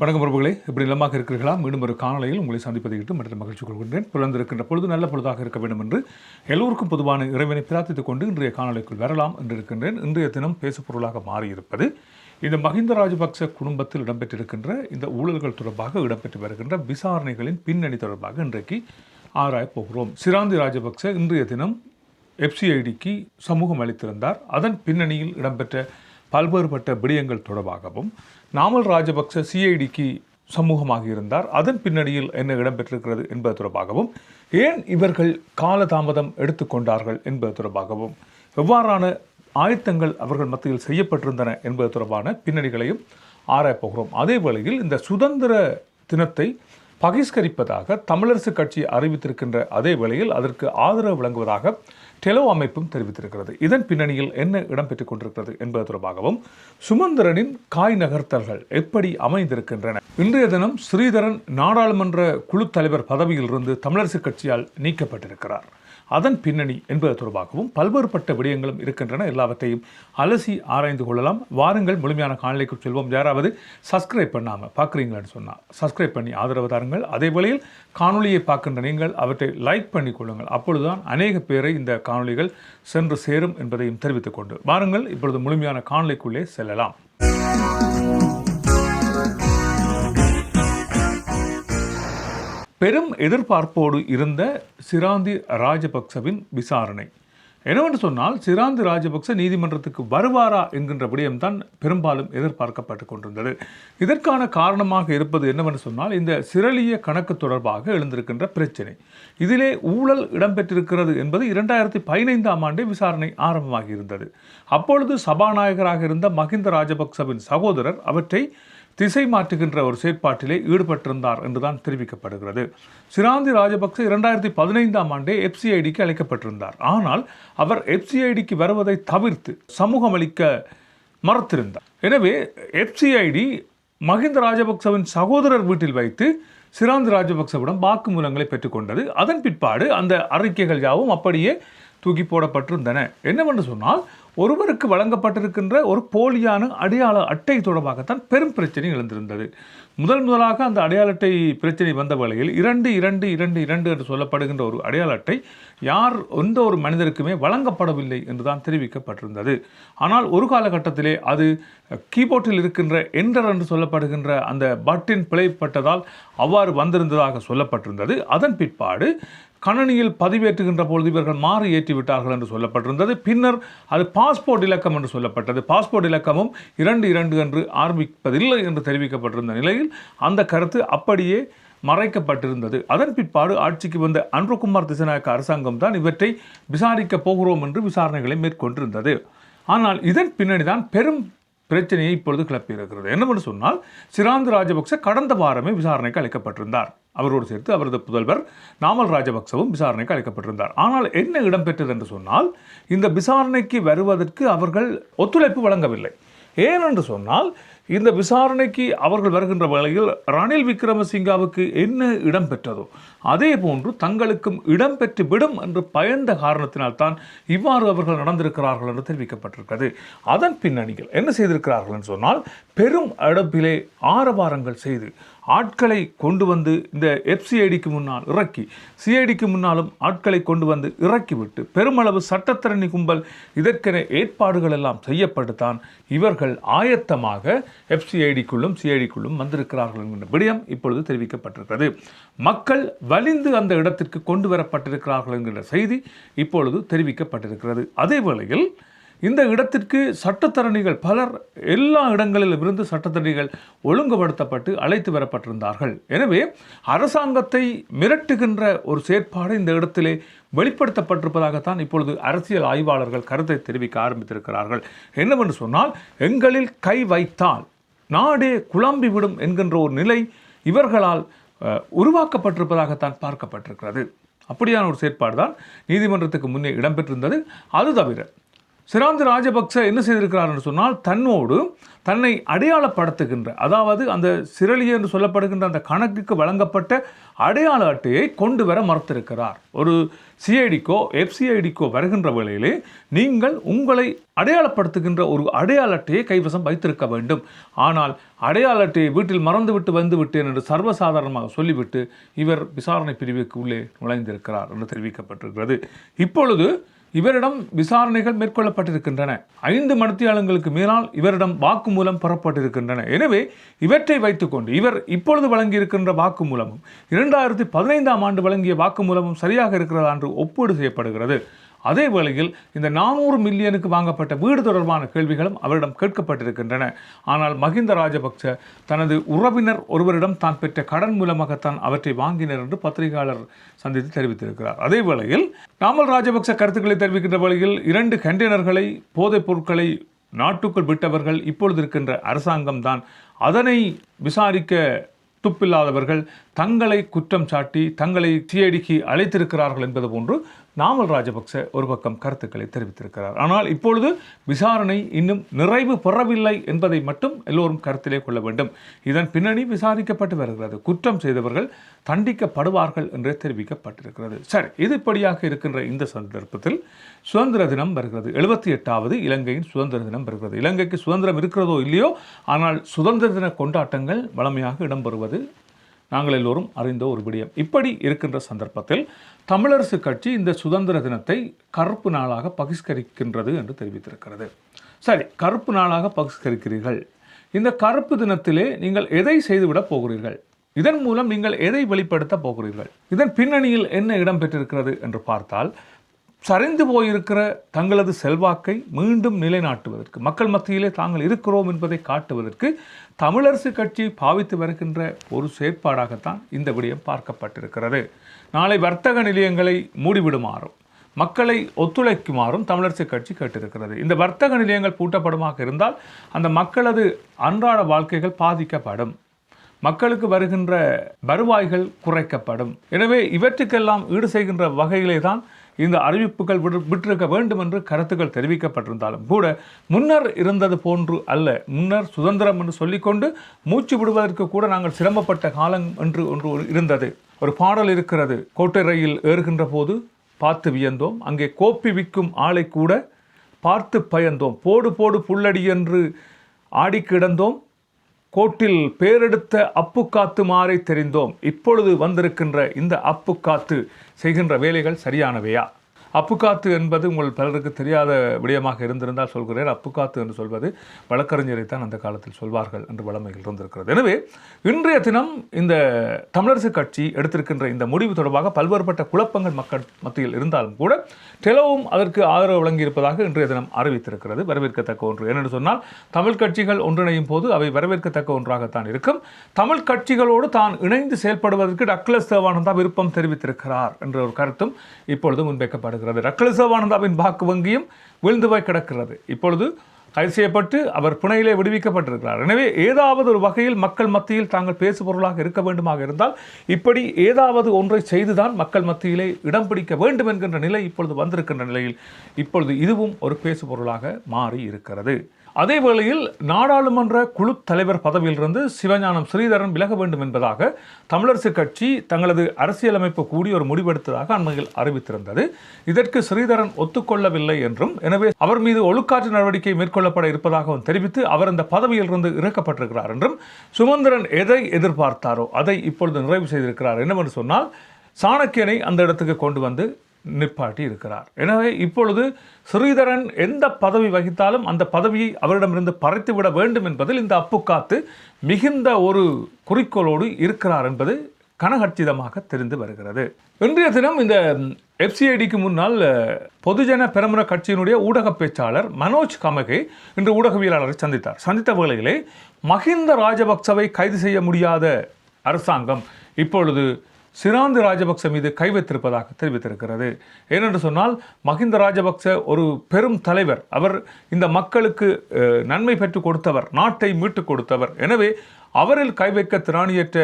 வணக்கம் பிரபுகளே. இப்படி நிலமாக இருக்கிறீர்களா? மீண்டும் ஒரு காணொலியில் உங்களை சந்திப்பதை இட்டு மற்ற மகிழ்ச்சி கொள்கின்றேன். பிறந்திருக்கின்ற பொழுது நல்ல பொழுதாக இருக்க வேண்டும் என்று எல்லோருக்கும் பொதுவான இறைவனை பிரார்த்தித்துக் கொண்டு இன்றைய காணொலிக்குள் வரலாம் என்று இருக்கின்றேன் இன்றைய தினம் பேசுபொருளாக மாறியிருப்பது இந்த மஹிந்த ராஜபக்ச குடும்பத்தில் இடம்பெற்றிருக்கின்ற இந்த ஊழல்கள் தொடர்பாக இடம்பெற்று வருகின்ற விசாரணைகளின் பின்னணி தொடர்பாக இன்றைக்கு ஆராயப் போகிறோம். சிராந்தி ராஜபக்ச இன்றைய தினம் எஃப்சிஐடிக்கு சமூகம் அளித்திருந்தார். அதன் பின்னணியில் இடம்பெற்ற பல்வேறுபட்ட விடயங்கள் தொடர்பாகவும் நாமல் ராஜபக்ச சிஐடிக்கு சமூகமாக இருந்தார் அதன் பின்னணியில் என்ன இடம்பெற்றிருக்கிறது என்பது தொடர்பாகவும் ஏன் இவர்கள் காலதாமதம் எடுத்துக்கொண்டார்கள் என்பது தொடர்பாகவும் எவ்வாறான ஆயத்தங்கள் அவர்கள் மத்தியில் செய்யப்பட்டிருந்தன என்பது தொடர்பான பின்னணிகளையும் ஆராயப்போகிறோம் அதே வேளையில் இந்த சுதந்திர தினத்தை பகிஷ்கரிப்பதாக தமிழரசு கட்சி அறிவித்திருக்கின்ற அதே வேளையில் அதற்கு ஆதரவு வழங்குவதாக டெலோ அமைப்பும் தெரிவித்திருக்கிறது. இதன் பின்னணியில் என்ன இடம்பெற்றுக் கொண்டிருக்கிறது என்பது தொடர்பாகவும் சுமந்திரனின் காய் நகர்த்தல்கள் எப்படி அமைந்திருக்கின்றன? இன்றைய தினம் ஸ்ரீதரன் நாடாளுமன்ற குழு தலைவர் பதவியிலிருந்து தமிழரசு கட்சியால் நீக்கப்பட்டிருக்கிறார். அதன் பின்னணி என்பது தொடர்பாகவும் பல்வேறுபட்ட விடயங்களும் இருக்கின்றன. எல்லாவற்றையும் அலசி ஆராய்ந்து கொள்ளலாம். வாருங்கள் முழுமையான காணொலிக்கு செல்வோம். யாராவது சப்ஸ்கிரைப் பண்ணாமல் பார்க்குறீங்களான்னு சொன்னால் சப்ஸ்கிரைப் பண்ணி ஆதரவு தாருங்கள். அதே வேளையில் காணொலியை பார்க்கின்ற நீங்கள் அவற்றை லைக் பண்ணி கொள்ளுங்கள். அப்பொழுதுதான் அநேக பேரை இந்த காணொலிகள் சென்று சேரும் என்பதையும் தெரிவித்துக் கொண்டு வாருங்கள் இப்பொழுது முழுமையான காணொலிக்குள்ளே செல்லலாம். பெரும் எதிர்பார்ப்போடு இருந்த சிராந்தி ராஜபக்சவின் விசாரணை. என்னவென்று சொன்னால் சிராந்தி ராஜபக்ச நீதிமன்றத்துக்கு வருவாரா என்கின்ற விடயம்தான் பெரும்பாலும் எதிர்பார்க்கப்பட்டு கொண்டிருந்தது. இதற்கான காரணமாக இருப்பது என்னவென்று சொன்னால் இந்த சிரளிய கணக்கு தொடர்பாக எழுந்திருக்கின்ற பிரச்சனை. இதிலே ஊழல் இடம்பெற்றிருக்கிறது என்பது இரண்டாயிரத்தி பதினைந்தாம் ஆண்டே விசாரணை ஆரம்பமாகி இருந்தது அப்பொழுது சபாநாயகராக இருந்த மஹிந்த ராஜபக்சவின் சகோதரர் அவற்றை திசை மாற்றுகின்ற ஒரு செயற்பாட்டிலே ஈடுபட்டிருந்தார் என்றுதான் தெரிவிக்கப்படுகிறது. சிராந்தி ராஜபக்ச இரண்டாயிரத்தி பதினைந்தாம் ஆண்டே எஃப்சிஐடிக்கு அழைக்கப்பட்டிருந்தார். ஆனால் அவர் எஃப்சிஐடிக்கு வருவதை தவிர்த்து சமூகம் அளிக்க மறுத்திருந்தார். எனவே எஃப்சிஐடி மஹிந்த ராஜபக்சவின் சகோதரர் வீட்டில் வைத்து சிராந்தி ராஜபக்சவிடம் வாக்குமூலங்களை பெற்றுக்கொண்டது. அதன் பிற்பாடு அந்த அறிக்கைகள் யாவும் அப்படியே தூக்கி போடப்பட்டிருந்தன. என்னவென்று சொன்னால் ஒருவருக்கு வழங்கப்பட்டிருக்கின்ற ஒரு போலியான அடையாள அட்டை தொடர்பாகத்தான் பெரும் பிரச்சனை எழுந்திருந்தது. முதல் முதலாக அந்த அடையாள அட்டை பிரச்சனை வந்த வேளையில் இரண்டு இரண்டு இரண்டு இரண்டு என்று சொல்லப்படுகின்ற ஒரு அடையாள அட்டை யார் எந்த ஒரு மனிதருக்குமே வழங்கப்படவில்லை என்றுதான் தெரிவிக்கப்பட்டிருந்தது. ஆனால் ஒரு காலகட்டத்திலே அது கீபோர்டில் இருக்கின்ற என்டர் என்று சொல்லப்படுகின்ற அந்த பட்டின் பிழைப்பட்டதால் அவ்வாறு வந்திருந்ததாக சொல்லப்பட்டிருந்தது. அதன் பிற்பாடு கணனியில் பதிவேற்றுகின்ற பொழுது இவர்கள் மாறி ஏற்றி விட்டார்கள் என்று சொல்லப்பட்டிருந்தது. பின்னர் அது பாஸ்போர்ட் இலக்கம் என்று சொல்லப்பட்டது. பாஸ்போர்ட் இலக்கமும் இரண்டு இரண்டு என்று ஆரம்பிப்பதில்லை என்று தெரிவிக்கப்பட்டிருந்த நிலையில் அந்த கருத்து அப்படியே மறைக்கப்பட்டிருந்தது. அதன் பிற்பாடு ஆட்சிக்கு வந்த அன்புகுமார் திசநாயக்க அரசாங்கம் தான் இவற்றை விசாரிக்கப் போகிறோம் என்று விசாரணைகளை மேற்கொண்டிருந்தது. ஆனால் இதன் பின்னணி தான் பெரும் பிரச்சனையை இப்பொழுது கிளப்பியிருக்கிறது. என்னவென்று சொன்னால் சிராந்த் ராஜபக்ச கடந்த வாரமே விசாரணைக்கு அழைக்கப்பட்டிருந்தார். அவரோடு சேர்த்து அவரது புதல்வர் நாமல் ராஜபக்சவும் விசாரணைக்கு அழைக்கப்பட்டிருந்தார். ஆனால் என்ன இடம்பெற்றது என்று சொன்னால் இந்த விசாரணைக்கு வருவதற்கு அவர்கள் ஒத்துழைப்பு வழங்கவில்லை. ஏனென்று சொன்னால் இந்த விசாரணைக்கு அவர்கள் வருகின்ற வேளையில் ரணில் விக்ரமசிங்காவுக்கு என்ன இடம் பெற்றதோ அதே போன்று தங்களுக்கும் இடம் பெற்றுவிடும் என்று பயந்த காரணத்தினால்தான் இவ்வாறு அவர்கள் நடந்திருக்கிறார்கள் என்று தெரிவிக்கப்பட்டிருக்கிறது. அதன் பின்னணியில் என்ன செய்திருக்கிறார்கள் என்று சொன்னால் பெரும் அடுப்பிலே ஆரவாரங்கள் செய்து ஆட்களை கொண்டு வந்து இந்த எஃப்சிஐடிக்கு முன்னால் இறக்கி சிஐடிக்கு முன்னாலும் ஆட்களை கொண்டு வந்து இறக்கிவிட்டு பெருமளவு சட்டத்தரணி கும்பல் இதற்கென ஏற்பாடுகள் எல்லாம் செய்யப்பட்டுத்தான் இவர்கள் ஆயத்தமாக எஃப்சிஐடிக்குள்ளும் சிஐடிக்குள்ளும் வந்திருக்கிறார்கள் என்கின்ற விடயம் இப்பொழுது தெரிவிக்கப்பட்டிருக்கிறது. மக்கள் வலிந்து அந்த இடத்திற்கு கொண்டு வரப்பட்டிருக்கிறார்கள் என்கின்ற செய்தி இப்பொழுது தெரிவிக்கப்பட்டிருக்கிறது. அதே வேளையில் இந்த இடத்திற்கு சட்டத்தரணிகள் பலர் எல்லா இடங்களிலும் இருந்து சட்டத்தரணிகள் ஒழுங்குபடுத்தப்பட்டு அழைத்து வரப்பட்டிருந்தார்கள். எனவே அரசாங்கத்தை மிரட்டுகின்ற ஒரு செயற்பாடு இந்த இடத்திலே வெளிப்படுத்தப்பட்டிருப்பதாகத்தான் இப்பொழுது அரசியல் ஆய்வாளர்கள் கருத்தை தெரிவிக்க ஆரம்பித்திருக்கிறார்கள். என்னவென்று சொன்னால் எங்களில் கை வைத்தால் நாடே குழம்பிவிடும் என்கின்ற ஒரு நிலை இவர்களால் உருவாக்கப்பட்டிருப்பதாகத்தான் பார்க்கப்பட்டிருக்கிறது. அப்படியான ஒரு செயற்பாடு தான் நீதிமன்றத்துக்கு முன்னே இடம்பெற்றிருந்தது. அது தவிர சிராந்த ராஜபக்ச என்ன செய்திருக்கிறார் என்று சொன்னால் தன்னோடு தன்னை அடையாளப்படுத்துகின்ற அதாவது அந்த சிரளிய என்று சொல்லப்படுகின்ற அந்த கணக்குக்கு வழங்கப்பட்ட அடையாள அட்டையை கொண்டு வர மறுத்திருக்கிறார். ஒரு சிஐடிக்கோ எஃப்சிஐடிக்கோ வருகின்ற வேளையிலே நீங்கள் உங்களை அடையாளப்படுத்துகின்ற ஒரு அடையாள அட்டையை கைவசம் வைத்திருக்க வேண்டும். ஆனால் அடையாள அட்டையை வீட்டில் மறந்துவிட்டு வந்துவிட்டேன் என்று சர்வசாதாரணமாக சொல்லிவிட்டு இவர் விசாரணை பிரிவுக்கு உள்ளே நுழைந்திருக்கிறார் என்று தெரிவிக்கப்பட்டிருக்கிறது. இப்பொழுது இவரிடம் விசாரணைகள் மேற்கொள்ளப்பட்டிருக்கின்றன. ஐந்து மணித்தியாளங்களுக்கு மேலால் இவரிடம் வாக்குமூலம் பெறப்பட்டிருக்கின்றன. எனவே இவற்றை வைத்துக்கொண்டு இவர் இப்பொழுது வழங்கியிருக்கின்ற வாக்குமூலமும் இரண்டாயிரத்தி பதினைந்தாம் ஆண்டு வழங்கிய வாக்குமூலமும் சரியாக இருக்கிறதா என்று ஒப்பீடு செய்யப்படுகிறது. அதே வேளையில் இந்த நானூறு மில்லியனுக்கு வாங்கப்பட்ட வீடு தொடர்பான கேள்விகளும் அவரிடம் கேட்கப்பட்டிருக்கின்றன. ஆனால் மஹிந்த ராஜபக்ச தனது உறவினர் ஒருவரிடம் தான் பெற்ற கடன் மூலமாகத்தான் அவற்றை வாங்கினர் என்று பத்திரிகையாளர் சந்தித்து தெரிவித்திருக்கிறார். அதே வேளையில் நாமல் ராஜபக்ச கருத்துக்களை தெரிவிக்கின்ற வேளையில் இரண்டு கண்டெய்னர்களை போதைப் பொருட்களை நாட்டுக்குள் விட்டவர்கள் இப்பொழுது இருக்கின்ற அரசாங்கம் தான் அதனை விசாரிக்க துப்பில்லாதவர்கள் தங்களை குற்றம் சாட்டி தங்களை சிஐடிக்கு அழைத்திருக்கிறார்கள் என்பது போன்று நாமல் ராஜபக்ச ஒரு பக்கம் கருத்துக்களை தெரிவித்திருக்கிறார். ஆனால் இப்பொழுது விசாரணை இன்னும் நிறைவு பெறவில்லை என்பதை மட்டும் எல்லோரும் கருத்திலே கொள்ள வேண்டும். இதன் பின்னணி விசாரிக்கப்பட்டு வருகிறது. குற்றம் செய்தவர்கள் தண்டிக்கப்படுவார்கள் என்றே தெரிவிக்கப்பட்டிருக்கிறது. சரி இது இப்படியாக இருக்கின்ற இந்த சந்தர்ப்பத்தில் சுதந்திர தினம் வருகிறது. எழுபத்தி எட்டாவது இலங்கையின் சுதந்திர தினம் வருகிறது. இலங்கைக்கு சுதந்திரம் இருக்கிறதோ இல்லையோ ஆனால் சுதந்திர தின கொண்டாட்டங்கள் வளமையாக இடம்பெறுவது நாங்கள் எல்லோரும் அறிந்த ஒரு விடயம். இப்படி இருக்கின்ற சந்தர்ப்பத்தில் தமிழரசு கட்சி இந்த சுதந்திர தினத்தை கருப்பு நாளாக பகிஷ்கரிக்கின்றது என்று தெரிவித்திருக்கிறது. சரி கருப்பு நாளாக பகிஷ்கரிக்கிறீர்கள். இந்த கருப்பு தினத்திலே நீங்கள் எதை செய்துவிடப் போகிறீர்கள்? இதன் மூலம் நீங்கள் எதை வெளிப்படுத்த போகிறீர்கள்? இதன் பின்னணியில் என்ன இடம் பெற்றிருக்கிறது என்று பார்த்தால் சரிந்து போயிருக்கிற தங்களது செல்வாக்கை மீண்டும் நிலைநாட்டுவதற்கு மக்கள் மத்தியிலே தாங்கள் இருக்கிறோம் என்பதை காட்டுவதற்கு தமிழரசு கட்சி பாவித்து வருகின்ற ஒரு செயற்பாடாகத்தான் இந்த விடயம் பார்க்கப்பட்டிருக்கிறது. நாளை வர்த்தக நிலையங்களை மூடிவிடுமாறும் மக்களை ஒத்துழைக்குமாறும் தமிழரசு கட்சி கேட்டிருக்கிறது. இந்த வர்த்தக நிலையங்கள் பூட்டப்படுமாக இருந்தால் அந்த மக்களது அன்றாட வாழ்க்கைகள் பாதிக்கப்படும். மக்களுக்கு வருகின்ற வருவாய்கள் குறைக்கப்படும். எனவே இவற்றுக்கெல்லாம் ஈடு செய்கின்ற வகையிலே தான் இந்த அறிவிப்புகள் விட்டிருக்க வேண்டும் என்று கருத்துக்கள் தெரிவிக்கப்பட்டிருந்தாலும் கூட முன்னர் இருந்தது போன்று அல்ல. முன்னர் சுதந்திரம் என்று சொல்லிக்கொண்டு மூச்சு விடுவதற்கு கூட நாங்கள் சிரமப்பட்ட காலம் என்று ஒன்று இருந்தது. ஒரு பாடல் இருக்கிறது. கோட்டை ரயில் ஏறுகின்ற போது பார்த்து வியந்தோம். அங்கே கோப்பி விற்கும் ஆளை கூட பார்த்து பயந்தோம். போடு போடு புல்லடி என்று ஆடி கிடந்தோம் கோட்டில் பேரெடுத்த அப்பு காத்து மாறை தெரிந்தோம். இப்பொழுது வந்திருக்கின்ற இந்த அப்பு காத்து செய்கின்ற வேலைகள் சரியானவையா? அப்புக்காத்து என்பது உங்கள் பலருக்கு தெரியாத விடயமாக இருந்திருந்தால் சொல்கிறேன். அப்புக்காத்து என்று சொல்வது வழக்கறிஞரைத்தான் அந்த காலத்தில் சொல்வார்கள் என்று வழமைகள் இருந்திருக்கிறது. எனவே இன்றைய தினம் இந்த தமிழரசு கட்சி எடுத்திருக்கின்ற இந்த முடிவு தொடர்பாக பல்வேறுபட்ட குழப்பங்கள் மக்கள் மத்தியில் இருந்தாலும் கூட டெலோவும் அதற்கு ஆதரவு வழங்கியிருப்பதாக இன்றைய தினம் அறிவித்திருக்கிறது. வரவேற்கத்தக்க ஒன்று. ஏனென்று சொன்னால் தமிழ் கட்சிகள் ஒன்றிணையும் போது அவை வரவேற்கத்தக்க ஒன்றாகத்தான் இருக்கும். தமிழ் கட்சிகளோடு தான் இணைந்து செயல்படுவதற்கு டக்ளஸ் தேவானந்தா விருப்பம் தெரிவித்திருக்கிறார் என்ற ஒரு கருத்தும் இப்பொழுது முன்வைக்கப்படுகிறது கிடக்கிறது. தேவானந்தாவின் வாக்கு வங்கியும் விழுந்து போய் கிடக்கிறது. இப்பொழுது கைது செய்யப்பட்டு அவர் பிணையிலே விடுவிக்கப்பட்டிருக்கிறார். எனவே ஏதாவது ஒரு வகையில் மக்கள் மத்தியில் தாங்கள் பேசுபொருளாக இருக்க வேண்டுமாக இருந்தால் இப்படி ஏதாவது ஒன்றை செய்துதான் மக்கள் மத்தியிலே இடம் பிடிக்க வேண்டும் என்கின்ற நிலை இப்பொழுது வந்திருக்கின்ற நிலையில் இப்பொழுது இதுவும் ஒரு பேசுபொருளாக மாறி இருக்கிறது. அதே வேளையில் நாடாளுமன்ற குழு தலைவர் பதவியிலிருந்து சிவஞானம் ஸ்ரீதரன் விலக வேண்டும் என்பதாக தமிழரசு கட்சி தங்களது அரசியலமைப்பு கூடி ஒரு முடிவெடுத்ததாக அண்மையில் அறிவித்திருந்தது. இதற்கு ஸ்ரீதரன் ஒத்துக்கொள்ளவில்லை என்றும் எனவே அவர் மீது ஒழுக்காற்று நடவடிக்கை மேற்கொள்ளப்பட இருப்பதாகவும் தெரிவித்து அவர் அந்த பதவியிலிருந்து இறக்கப்பட்டிருக்கிறார் என்றும் சுமந்திரன் எதை எதிர்பார்த்தாரோ அதை இப்பொழுது நிறைவு செய்திருக்கிறார் என்னவென்று சொன்னால் சாணக்கியனை அந்த இடத்துக்கு கொண்டு வந்து நிப்பாட்டி இருக்கிறார். எனவே இப்பொழுது ஸ்ரீதரன் எந்த பதவி வகித்தாலும் அந்த பதவியை அவரிடமிருந்து பறைத்துவிட வேண்டும் என்பதில் இந்த அப்புக்காத்து மிகுந்த ஒரு குறிக்கோளோடு இருக்கிறார் என்பது கனகச்சிதமாக தெரிந்து வருகிறது. இன்றைய தினம் இந்த எஃப்சிஐடிக்கு முன்னால் பொதுஜன பெரமுன கட்சியினுடைய ஊடக பேச்சாளர் மனோஜ் கமகே இன்று ஊடகவியலாளரை சந்தித்தார். சந்தித்த வேளையிலே மஹிந்த ராஜபக்சவை கைது செய்ய முடியாத அரசாங்கம் இப்பொழுது சிராந்து ராஜபக்ச மீது கை வைத்திருப்பதாக தெரிவித்திருக்கிறது. ஏனென்று சொன்னால் மஹிந்த ராஜபக்ச ஒரு பெரும் தலைவர். அவர் இந்த மக்களுக்கு நன்மை பெற்றுக் கொடுத்தவர் நாட்டை மீட்டுக் கொடுத்தவர். எனவே அவரில் கை வைக்க திராணியற்ற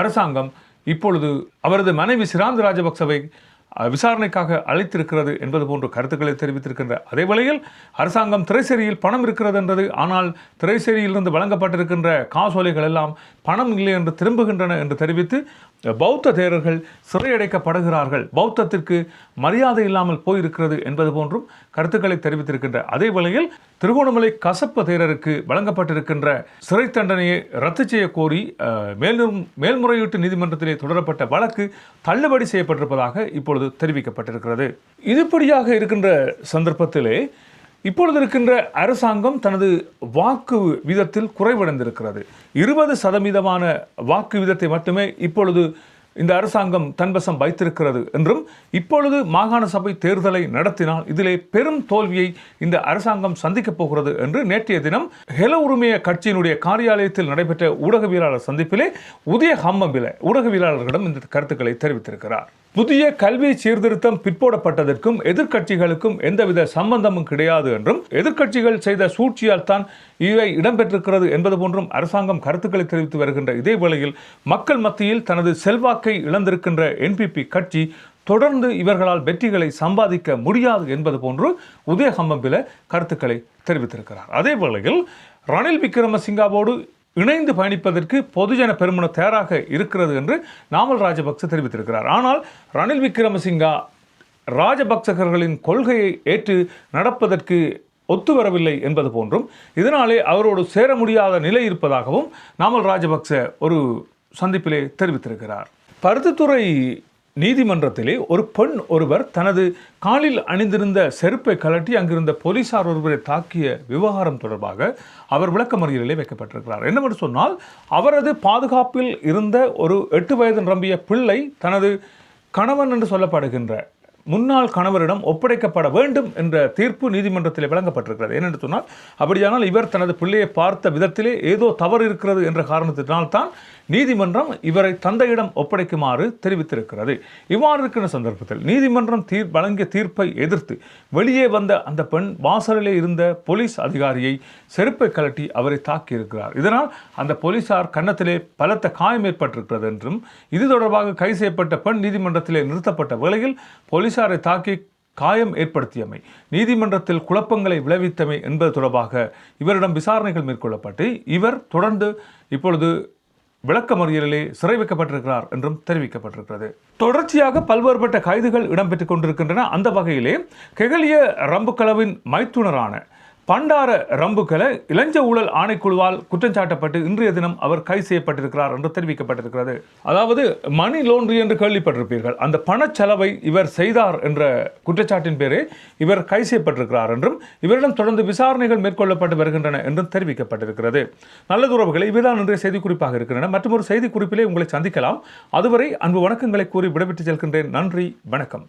அரசாங்கம் இப்பொழுது அவரது மனைவி சிராந்து ராஜபக்சவை விசாரணைக்காக அழைத்திருக்கிறது என்பது போன்ற கருத்துக்களை தெரிவித்திருக்கின்ற அதே வேளையில் அரசாங்கம் திரைசேரியில் பணம் இருக்கிறது என்றது ஆனால் திரைசேரியிலிருந்து வழங்கப்பட்டிருக்கின்ற காசோலைகள் எல்லாம் பணம் இல்லை என்று திரும்புகின்றன என்று தெரிவித்து பௌத்த தேரர்கள் சிறையடைக்கப்படுகிறார்கள். பௌத்தத்திற்கு மரியாதை இல்லாமல் போயிருக்கிறது என்பது போன்றும் கருத்துக்களை தெரிவித்திருக்கின்ற அதே வேளையில் திருகோணமலை கசப்ப தேரருக்கு வழங்கப்பட்டிருக்கின்ற சிறை தண்டனையை ரத்து செய்ய கோரி மேலும் மேல்முறையீட்டு நீதிமன்றத்திலே தொடரப்பட்ட வழக்கு தள்ளுபடி செய்யப்பட்டிருப்பதாக இப்பொழுது இப்பொழுது தெரிவிக்கப்பட்டிருக்கிறது. இதுபடியாக இருக்கின்ற சந்தர்ப்பத்திலே இப்பொழுது இருக்கின்ற அரசாங்கம் தனது வாக்கு வீதத்தில் குறைவடைந்திருக்கிறது. இருபது சதவீதமான வாக்கு வீதத்தை மட்டுமே இப்பொழுது இந்த அரசாங்கம் தன்வசம் வைத்திருக்கிறது என்றும் இப்பொழுது மாகாண சபை தேர்தலை நடத்தினால் இதிலே பெரும் தோல்வியை இந்த அரசாங்கம் சந்திக்கப் போகிறது என்று நேற்றைய தினம் ஹெல உரிமைய கட்சியினுடைய காரியாலயத்தில் நடைபெற்ற ஊடகவியலாளர் சந்திப்பிலே உதய ஹம்மபில ஊடகவியலாளர்களிடம் இந்த கருத்துக்களை தெரிவித்திருக்கிறார். புதிய கல்வி சீர்திருத்தம் பிற்போடப்பட்டதற்கும் எதிர்க்கட்சிகளுக்கும் எந்தவித சம்பந்தமும் கிடையாது என்றும் எதிர்க்கட்சிகள் செய்த சூழ்ச்சியால் தான் இவை இடம்பெற்றிருக்கிறது என்பது போன்றும் அரசாங்கம் கருத்துக்களை தெரிவித்து வருகின்ற இதே வேளையில் மக்கள் மத்தியில் தனது செல்வாக்கை இழந்திருக்கின்ற என்பிபி கட்சி தொடர்ந்து இவர்களால் வெற்றிகளை சம்பாதிக்க முடியாது என்பது போன்று உதயகம்பம்பில கருத்துக்களை தெரிவித்திருக்கிறார். அதே வேளையில் ரணில் விக்ரமசிங்காவோடு இணைந்து பயணிப்பதற்கு பொதுஜன பெருமன தயாராக இருக்கிறது என்று நாமல் ராஜபக்ச தெரிவித்திருக்கிறார். ஆனால் ரணில் விக்ரமசிங்கா ராஜபக்சகர்களின் கொள்கையை ஏற்று நடப்பதற்கு ஒத்து வரவில்லை என்பது போன்றும் இதனாலே அவரோடு சேர முடியாத நிலை இருப்பதாகவும் நாமல் ராஜபக்ச ஒரு சந்திப்பிலே தெரிவித்திருக்கிறார். பருத்தித்துறை நீதிமன்றத்திலே ஒரு பெண் ஒருவர் தனது காலில் அணிந்திருந்த செருப்பை கலட்டி அங்கிருந்த போலீசார் ஒருவரை தாக்கிய விவகாரம் தொடர்பாக அவர் விளக்கமறியலிலே வைக்கப்பட்டிருக்கிறார். என்னவென்று சொன்னால் அவரது பாதுகாப்பில் இருந்த ஒரு எட்டு வயது நிரம்பிய பிள்ளை தனது கணவன் என்று சொல்லப்படுகின்ற முன்னாள் கணவரிடம் ஒப்படைக்கப்பட வேண்டும் என்ற தீர்ப்பு நீதிமன்றத்தில் வழங்கப்பட்டிருக்கிறது. ஏனென்று சொன்னால் அப்படியானால் இவர் தனது பிள்ளையை பார்த்த விதத்திலே ஏதோ தவறு இருக்கிறது என்ற காரணத்தினால்தான் நீதிமன்றம் இவரை தந்தையிடம் ஒப்படைக்குமாறு தெரிவித்திருக்கிறது. இவ்வாறு இருக்கிற சந்தர்ப்பத்தில் நீதிமன்றம் தீர் வழங்கிய தீர்ப்பை எதிர்த்து வெளியே வந்த அந்த பெண் வாசலிலே இருந்த போலீஸ் அதிகாரியை செருப்பை கலட்டி அவரை தாக்கியிருக்கிறார். இதனால் அந்த போலீசார் கன்னத்திலே பலத்த காயம் ஏற்பட்டிருக்கிறது என்றும் இது தொடர்பாக கைது செய்யப்பட்ட பெண் நீதிமன்றத்திலே நிறுத்தப்பட்ட வேளையில் போலீசாரை தாக்கி காயம் ஏற்படுத்தியமை நீதிமன்றத்தில் குழப்பங்களை விளைவித்தமை என்பது தொடர்பாக இவரிடம் விசாரணைகள் மேற்கொள்ளப்பட்டு இவர் தொடர்ந்து இப்பொழுது விளக்கமறியலிலே சிறை வைக்கப்பட்டிருக்கிறார் என்றும் தெரிவிக்கப்பட்டிருக்கிறது. தொடர்ச்சியாக பல்வேறுபட்ட கைதுகள் இடம்பெற்றுக் கொண்டிருக்கின்றன. அந்த வகையிலே கெகலிய ரம்புக்களவின் மைத்துனரான பண்டார ரம்புக்களை இளஞ்ச ஊழல் ஆணைக்குழுவால் குற்றம் சாட்டப்பட்டு இன்றைய தினம் அவர் கைது செய்யப்பட்டிருக்கிறார் என்று தெரிவிக்கப்பட்டிருக்கிறது. அதாவது மணி லோன்றி என்று கேள்விப்பட்டிருப்பீர்கள். அந்த பணச்செலவை இவர் செய்தார் என்ற குற்றச்சாட்டின் பேரே இவர் கைது செய்யப்பட்டிருக்கிறார் என்றும் இவரிடம் தொடர்ந்து விசாரணைகள் மேற்கொள்ளப்பட்டு வருகின்றன என்றும் தெரிவிக்கப்பட்டிருக்கிறது. நல்லது உறவுகளை இவைதான் இன்றைய செய்திக்குறிப்பாக இருக்கின்றன. மற்றும் ஒரு செய்திக்குறிப்பிலே உங்களை சந்திக்கலாம். அதுவரை அன்பு வணக்கங்களை கூறி விடைபெற்று செல்கின்றேன். நன்றி வணக்கம்.